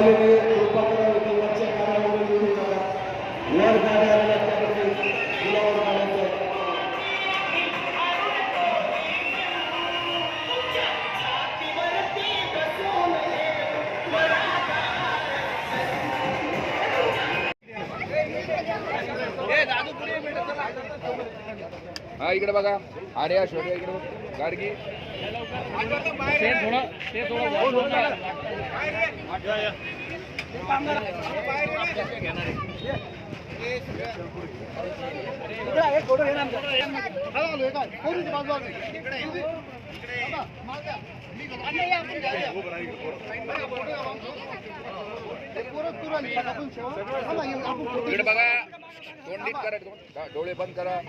झालेली कृपा करा इथे वरच्या कार्यावर येऊ नका वर गाड्या आल्या त्यामध्ये गुलाबावर काढायचं आहे. हा। इकडे बघा. आर्या शौर्य इकडे बघ. गाडगी. इकडे बघा तोंडीत करा डोळे बंद करा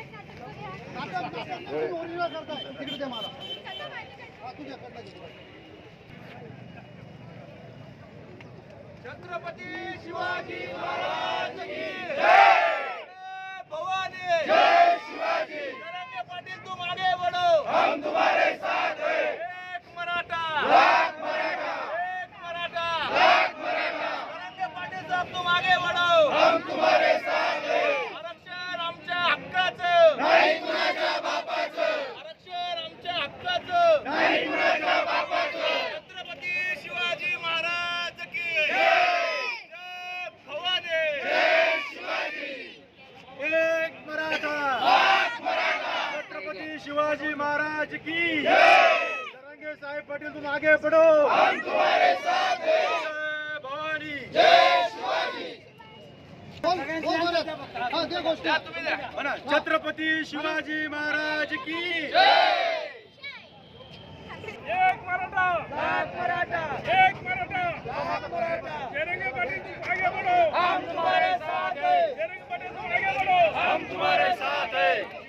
डोळे छत्रपती शिवाजी महाराज की भवानी! जय शिवाजी! नरेंद्र पाटील तुम आगे बढ़ो हम तुम्हारे साथ हैं। एक मराठा! लाख मराठा। एक मराठा! लाख मराठा। नरेंद्र पाटील साहेब तुम आगे बढ़ो हम तुम्हारे साथ हैं आरक्षण आमच्या हक्काचं नाही कुणाच्या बापाचं आरक्षण आमच्या हक्काचं नाही कुणाच्या बापाचं छत्रपती शिवाजी महाराज की जय भवानी जय शिवाजी एक मराठा छत्रपति शिवाजी महाराज की। तरंगे साहेब पटेल तुम आगे बढ़ो। हम तुम्हारे साथ हैं। भवानी। जय छत्रपति शिवाजी महाराज की। एक मराठा। एक मराठा। मराठा। जयरंगे पाटिल तुम आगे बढ़ो। हम तुम्हारे साथ हैं। जयरंगे पाटिल तुम आगे बढ़ो। हम तुम्हारे साथ हैं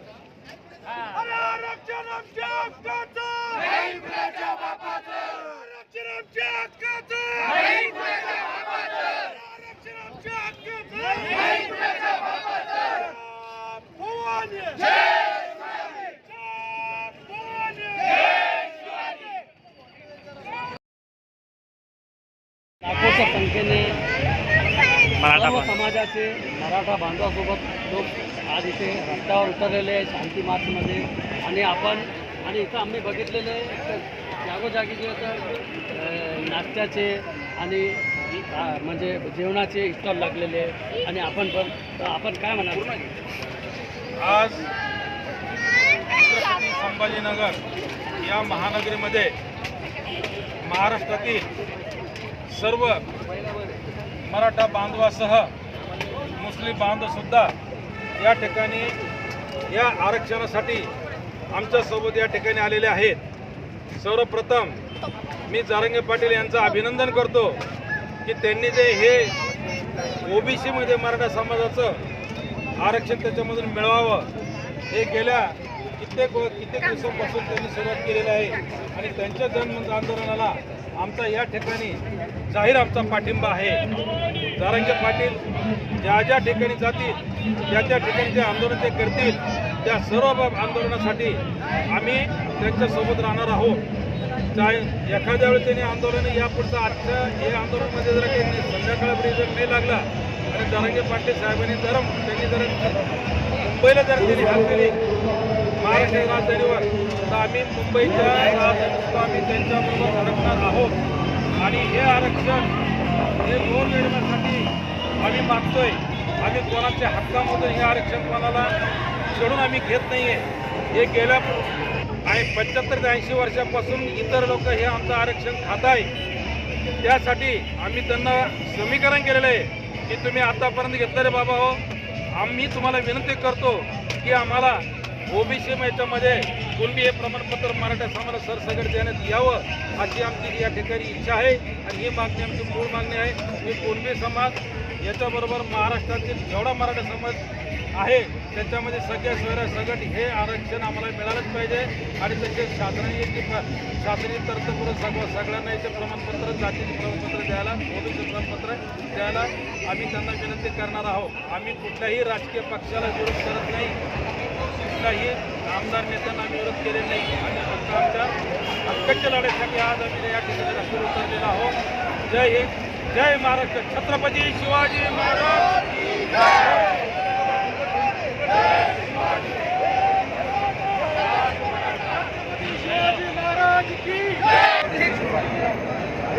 अरे आरक्षण आमच्या हक्काचं नाही कुणाच्या बापाचं आरक्षण आमच्या हक्काचं नाही कुणाच्या बापाचं आरक्षण आमच्या हक्काचं नाही कुणाच्या बापाचं भवानी जय शिवाजी भवानी जय शिवाजी लाखोच्या संख्येने सर्व समाजाचे मराठा बांधवासोबत लोक आज इथे रस्त्यावर उतरलेले आहे शांती मार्चमध्ये. आणि आपण आणि इथं आम्ही बघितलेले आहे तर जागोजागी जे तर नाश्त्याचे आणि म्हणजे जेवणाचे स्टॉल लागलेले आहे आणि आपण पण आपण काय म्हणाल? आज छत्रपती संभाजीनगर या महानगरीमध्ये महाराष्ट्रातील सर्व मराठा बांधवासह मुस्लिम बांधवसुद्धा या ठिकाणी या आरक्षणासाठी आमच्यासोबत या ठिकाणी आलेले आहेत. सर्वप्रथम मी जारंगे पाटील यांचं अभिनंदन करतो की त्यांनी जे हे ओबीसीमध्ये मराठा समाजाचं आरक्षण त्याच्यामधून मिळवावं हे गेल्या कित्येक कित्येक दिवसांपासून त्यांनी सुरुवात केलेली आहे. आणि त्यांच्या जन्म आंदोलनाला आमचा या ठिकाणी जाहीर आमचा पाठिंबा आहे. जारंगे पाटील ज्या ज्या ठिकाणी जातील त्या त्या ठिकाणी जे आंदोलन ते करतील त्या सर्व आंदोलनासाठी आम्ही त्यांच्यासोबत राहणार आहोत. चाहे एखाद्या वेळी त्यांनी आंदोलन यापुढचं आजच्या हे आंदोलनमध्ये जर काही संध्याकाळपर्यंत जर नाही लागला आणि जरांगे पाटील साहेबांनी जर त्यांनी जर मुंबईला जर त्यांनी हात दिली महाराष्ट्र राजधानीवर तर आम्ही मुंबईच्या आम्ही त्यांच्याबरोबर अडकणार आहोत. आणि हे आरक्षण हे दोन मिळवण्यासाठी आम्ही मागतोय. आम्ही कोणाच्या हक्कामधून हे आरक्षण कोणाला सोडून आम्ही घेत नाहीये. हे गेल्या आणि पंच्याहत्तर ते ऐंशी वर्षापासून इतर लोक हे आमचं आरक्षण खात आहे त्यासाठी आम्ही त्यांना समीकरण केलेलं आहे की तुम्ही आतापर्यंत घेतलेले बाबा हो. आम्ही तुम्हाला विनंती करतो की आम्हाला ओबीसी याच्यामध्ये कुणबी हे प्रमाणपत्र मराठा समाजाला सरसकट देण्यात यावं अशी आमची या ठिकाणी इच्छा आहे. आणि ही मागणी आमची मूळ मागणी आहे. की कुणबी समाज याच्याबरोबर महाराष्ट्रातील जेवढा मराठा समाज आहे त्याच्यामध्ये सगळ्या सगळ्या सगट हे आरक्षण आम्हाला मिळालंच पाहिजे. आणि त्याचे शासनाने याची प्र- शासनीय तरतूद सगळं सगळ्यांना याचे प्रमाणपत्र जातीचे प्रमाणपत्र द्यायला ओबीसी प्रमाणपत्र द्यायला आम्ही त्यांना विनंती करणार आहोत. आम्ही कुठल्याही राजकीय पक्षाला विरोध करत नाही. कुठलाही आमदार नेत्यांना आम्ही विरोध केलेला नाही. आणि फक्त आमच्या हक्काच्या लढ्यासाठी आज आम्ही या ठिकाणी रस्त्यावर उतरलेलो आहोत. जय हिंद जय महाराष्ट्र. छत्रपती शिवाजी महाराज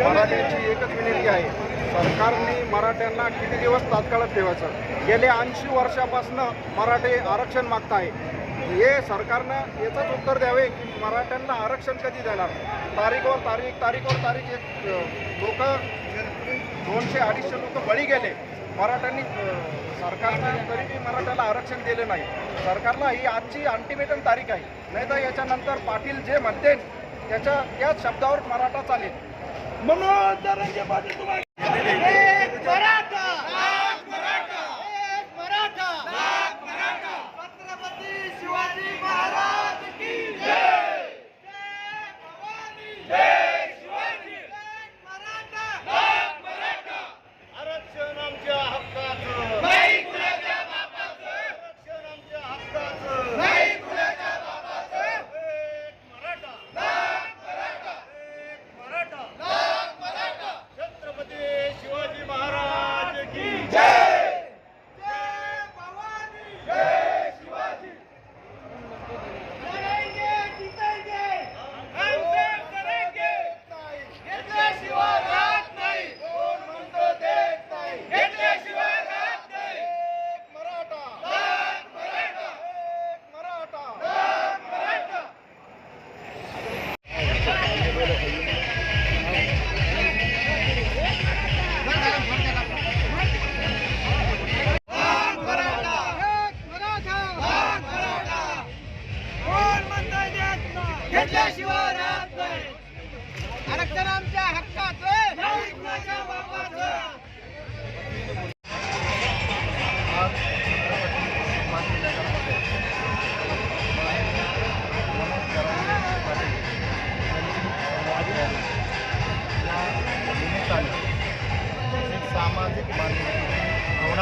मराठ्यांची एकच विनंती आहे. सरकारने मराठ्यांना किती दिवस तात्काळात ठेवायचं? गेल्या ऐंशी वर्षापासून मराठे आरक्षण मागत आहे हे सरकारनं याचंच उत्तर द्यावे की मराठ्यांना आरक्षण कधी देणार? तारीखवर तारीख तारीखवर तारीख एक लोक दोनशे अडीचशे लोक बळी गेले. मराठ्यांनी सरकारनं तरी बी मराठ्याला आरक्षण दिले नाही. सरकारला ही आजची अल्टिमेटम तारीख आहे. नाही तर याच्यानंतर पाटील जे म्हणते त्याच्या त्याच शब्दावर मराठा चालेल. आरक्षण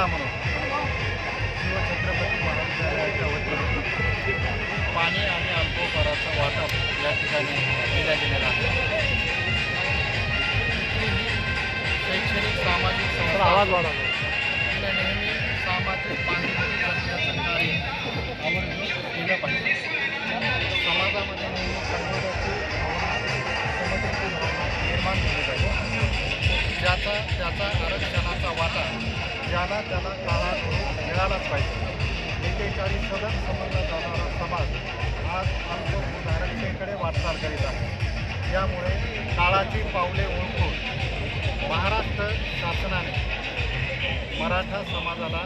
भावना म्हणून? शिवछत्रपती महाविद्यालयाच्या वतीने पाणी आणि अल्पोपहाराचं वाटप या ठिकाणी केल्या गेलेलं आहे. शैक्षणिक सामाजिक संस्था नेहमी सामाजिक बांधिलकी जपण्याचं कार्य आवर्जून केलं पाहिजे. समाजामध्ये नेहमी निर्माण झाली पाहिजे. ज्याचा त्याचा आरक्षणाचा वाटा ज्याला त्याला काळात मिळालाच पाहिजे. एकेकाळी सदन समजला जाणारा समाज आज अल्प आरक्षणाकडे वाटचाल करीत आहे. यामुळे काळाची पावले ओळखून महाराष्ट्र शासनाने मराठा समाजाला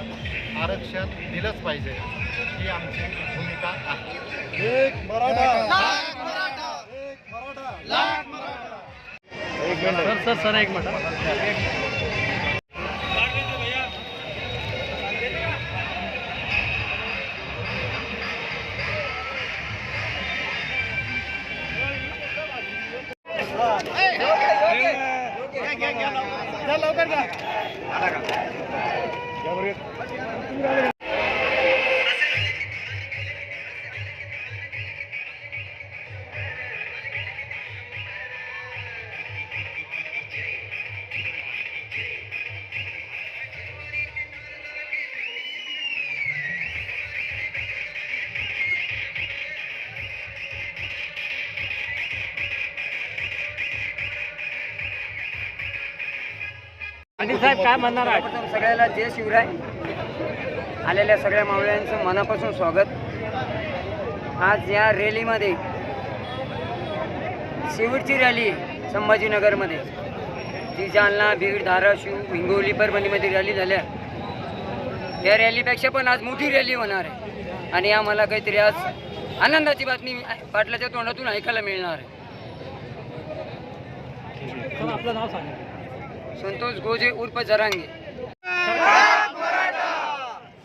आरक्षण दिलंच पाहिजे ही आमची भूमिका आहे. एक मराठा. एक मराठा. सर सर सर एक मिनिट. लवकर घ्या पाटील साहेब काय म्हणणार आहे सगळ्याला जय शिवराय. आलेल्या सगळ्या मावळ्यांचं मनापासून स्वागत. आज या रॅलीमध्ये शेवटची रॅली संभाजीनगरमध्ये. जी जालना बीड धाराशिव हिंगोली परभणीमध्ये रॅली झाल्या. या रॅलीपेक्षा पण आज मोठी रॅली होणार आहे. आणि आम्हाला काहीतरी आज आनंदाची बातमी पाटलाच्या तोंडातून ऐकायला मिळणार आहे. आपलं नाव सांगा. संतोष गोजे उर्फ जरांगे.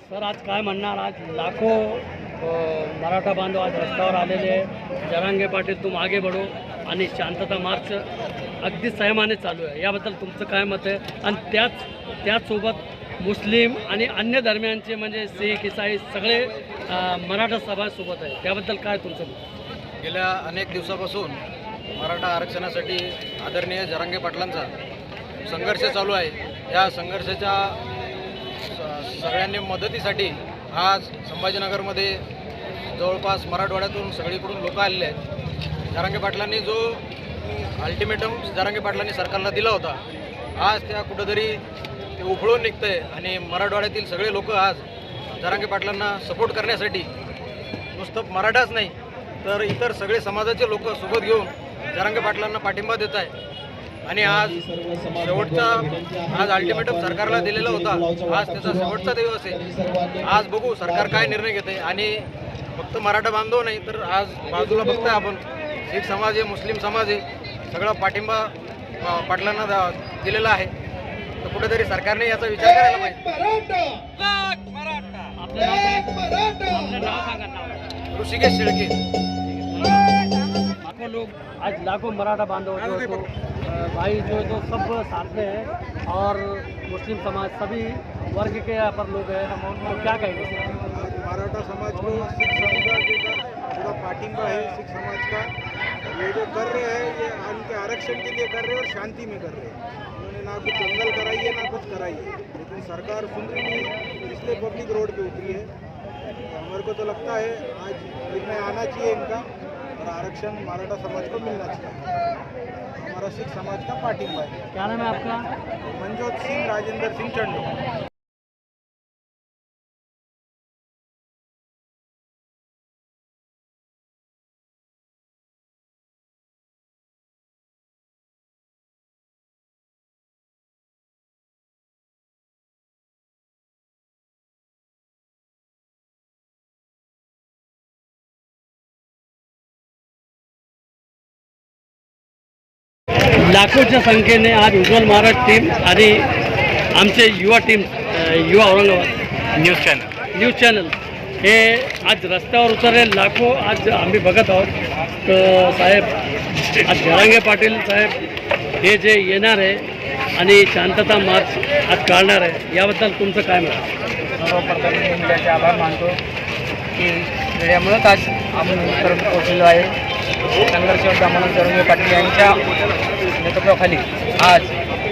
सर आज काय म्हणणार? आज लाखो मराठा बांधव आज रस्त्यावर आलेले आहे. जरांगे पाटील तुम आगे बढो आणि शांतता मार्च अगदी संयमाने चालू आहे. याबद्दल तुमचं काय मत आहे? आणि त्याच त्याचसोबत मुस्लिम आणि अन्य धर्मियांचे म्हणजे शीख इसाई सगळे मराठा सभासोबत आहे त्याबद्दल काय तुमचं मत? गेल्या अनेक दिवसापासून मराठा आरक्षणासाठी आदरणीय जरांगे पाटलांचा संघर्ष चालू आहे. या संघर्षाच्या स- सगळ्यांनी मदतीसाठी आज संभाजीनगरमध्ये जवळपास मराठवाड्यातून सगळीकडून लोक आलेले आहेत. जरांगे पाटलांनी जो अल्टिमेटम जरांगे पाटलांनी सरकारला दिला होता आज त्या कुठंतरी ते उफळून निघतंय आणि मराठवाड्यातील सगळे लोक आज जरांगे पाटलांना सपोर्ट करण्यासाठी नुसतं मराठाच नाही तर इतर सगळे समाजाचे लोक सोबत घेऊन जरांगे पाटलांना पाठिंबा देत आहे आणि आज शेवटचा आज अल्टिमेटम सरकारला दिलेला होता. आज त्याचा शेवटचा दिवस आहे. आज बघू सरकार काय निर्णय घेते. आणि फक्त मराठा बांधव नाही तर आज बाजूला बघताय आपण. शीख समाज आहे मुस्लिम समाज आहे सगळा पाठिंबा पाटलांना दा- दिलेला आहे. तर कुठेतरी सरकारने याचा विचार करायला पाहिजे. ऋषिकेश शेळके. लोग आज लाखों मराठा बांधव जो है तो भाई जो है तो सब साथ में है और मुस्लिम समाज सभी वर्ग के यहाँ पर लोग हैं। तो क्या कहेंगे? मराठा समाज को सिख समुदाय का पूरा पाटिंबा है सिख समाज का। ये जो कर रहे हैं, ये उनके आरक्षण के लिए कर रहे हैं और शांति में कर रहे हैं। उन्होंने ना कुछ दंगल कराई है, ना कुछ कराई है। लेकिन सरकार सुन रही नहीं इसलिए पब्लिक रोड पे उतरी है। हमारे को तो लगता है, आज निर्णय आना चाहिए इनका। और आरक्षण मराठा समाज को मिलना चाहिए हमारा सिख समाज का पाटिंबा है क्या नाम है आपका? मनजोत सिंह राजेंद्र सिंह चंडू. लाखोच्या संख्येने आज उज्ज्वल महाराज टीम आणि आमचे Yuva team Yuva Aurangabad. News channel news channel हे आज रस्त्यावर उतरले लाखो आज आम्ही बघत आहोत. तर साहेब आज जरांगे पाटील साहेब हे जे येणार आहे आणि शांतता मार्च आज काढणार आहे याबद्दल तुमचं काय मत? सर्वप्रथम मी मीडियाचे आभार मानतो की मीडियामुळंच आज आपण इथपर्यंत पोहोचलेलो आहे. संघर्ष योद्धा म्हणून जरंगे पाटील यांच्या नेतृत्वाखाली आज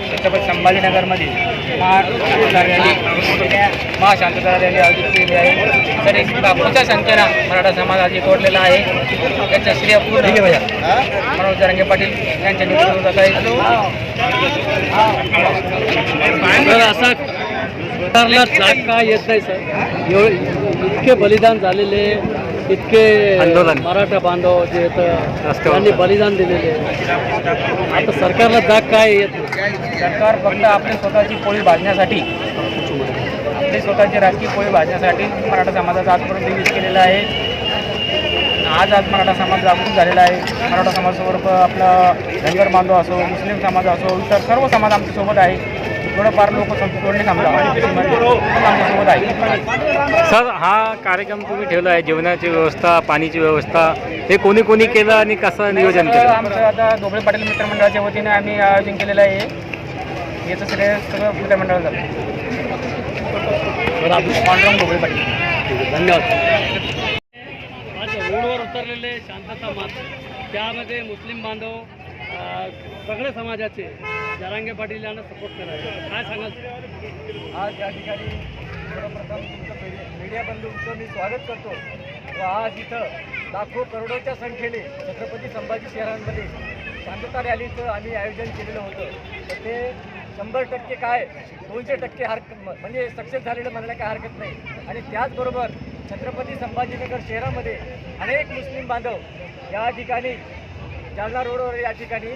छत्रपती संभाजीनगरमध्ये महाशांतता रॅली महाशांतता रॅली आयोजित केली आहे. तरी लाखोच्या संख्येनं मराठा समाज आज एकवटलेला आहे. त्याचं श्रेय पूर्ण मनोज जरंगे पाटील यांच्या नेतृत्वात आहे असा सरकारला जाग का येत नाही सर. एवढे इतके बलिदान झालेले इतके मराठा बांधव जे आहेत त्यांनी बलिदान दिलेले आता सरकारला जाग काय येत नाही? सरकार फक्त आपली स्वतःची पोळी भाजण्यासाठी आपली स्वतःची राजकीय पोळी भाजण्यासाठी मराठा समाजाचा आजपर्यंत यूज केलेला आहे. आज आज मराठा समाज जागरूक झालेला आहे. मराठा समाजासोबत आपला धनगर बांधव असो मुस्लिम समाज असो इतर सर्व समाज आमच्यासोबत आहे. थोडंफार लोक तोडणे थांबला. आमच्यासोबत आहे सर हा कार्यक्रम तुम्ही ठेवला आहे जेवणाची व्यवस्था पाणीची व्यवस्था हे कोणी कोणी केलं आणि कसं नियोजन केलं? आमचं आता ढोबळे पाटील मित्रमंडळाच्या वतीने आम्ही आयोजन केलेलं आहे. याचं श्रेय सगळं तर आपलं पांडुरंग ढोबळे पाटील. धन्यवाद. आज रोडवर उतरलेले शांतता मार्च त्यामध्ये मुस्लिम बांधव सगळे समाजाचे जरांगे पाटील यांना सपोर्ट करायचे काय सांगाल? आज या ठिकाणी सर्वप्रथम तुमचं मीडिया- बंधूंचं मी स्वागत करतो. व आज इथं लाखो करोडोच्या संख्येने छत्रपती संभाजी शहरांमध्ये शांतता रॅलीचं आम्ही आयोजन केलेलं होतं. तर ते शंभर टक्के काय? दोनशे टक्के हरक म्हणजे सक्सेस झालेलं म्हणायला काय हरकत नाही. आणि त्याचबरोबर छत्रपती संभाजीनगर शहरामध्ये अनेक मुस्लिम बांधव या ठिकाणी जालना रोडवर या ठिकाणी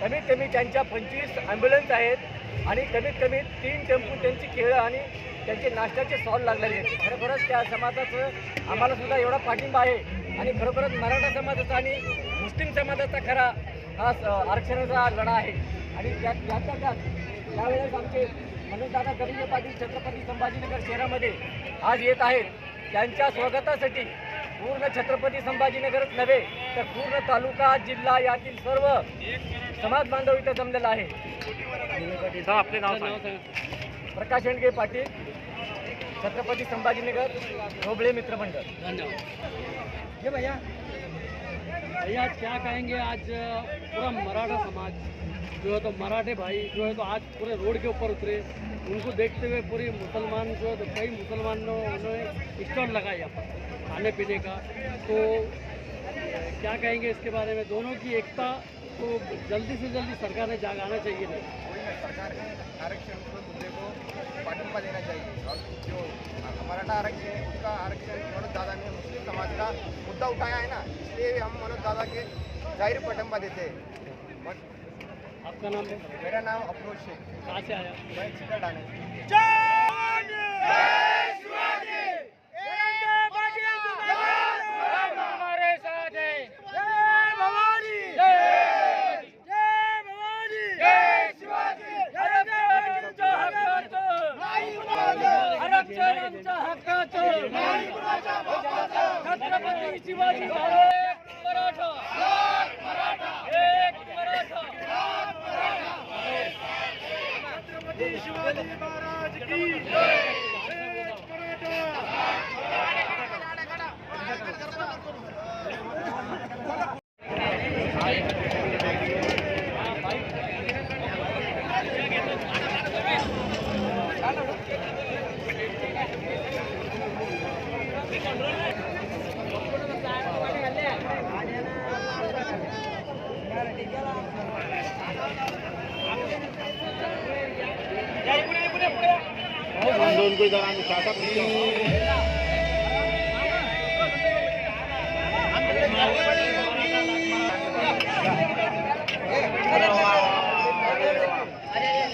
कमीत कमी त्यांच्या पंचवीस ॲम्ब्युलन्स आहेत आणि कमीत कमी तीन टेम्पो त्यांची खेळ आणि त्यांचे नाश्त्याचे स्टॉल लागलेले आहेत. खरोखरच त्या समाजाचं आम्हाला सुद्धा एवढा पाठिंबा आहे. आणि खरोखरच मराठा समाजाचा आणि मुस्लिम समाजाचा खरा हा स- आरक्षणाचा लढा आहे. आणि त्या त्यातल्या त्यात त्यावेळेस आमचे मनोजदादा दरिंगे पाटील छत्रपती संभाजीनगर शहरामध्ये आज येत आहेत. त्यांच्या स्वागतासाठी पूर्ण छत्रपती संभाजीनगरच नव्हे तर पूर्ण तालुका जिल्हा यातील सर्व समाज बांधव इथं जमलेला आहे. प्रकाश शेंडगे पाटील, छत्रपती संभाजीनगर ढोबळे मित्रमंडळ धन्यवाद. ये भैया. भैया, आज क्या कहेंगे? आज पूरा मराठा समाज जो है तो मराठे भाई, जो है तो आज पूरे रोड के ऊपर उतरे। उनको देखते हुए पूरी मुसलमान जो है तो कई मुसलमानों उन्होंने स्टॉल लगाया खाने पीने का। तो क्या कहेंगे इसके बारे में? दोनों की एकता को जल्दी से जल्दी सरकार ने जागाना चाहिए नहीं सरकार ने आरक्षण के मुद्दे को पाठिंबा देना चाहिए। और जो मराठा आरक्षण है उसका आरक्षण मनोज दादा ने मुस्लिम समाज का मुद्दा उठाया है ना इसलिए हम मनोज दादा के जाहिर पाठिंबा देते हैं। आपका नाम है? मेरा नाम अफरोज शेख। कहाँ से आया? मैं चिकन डाने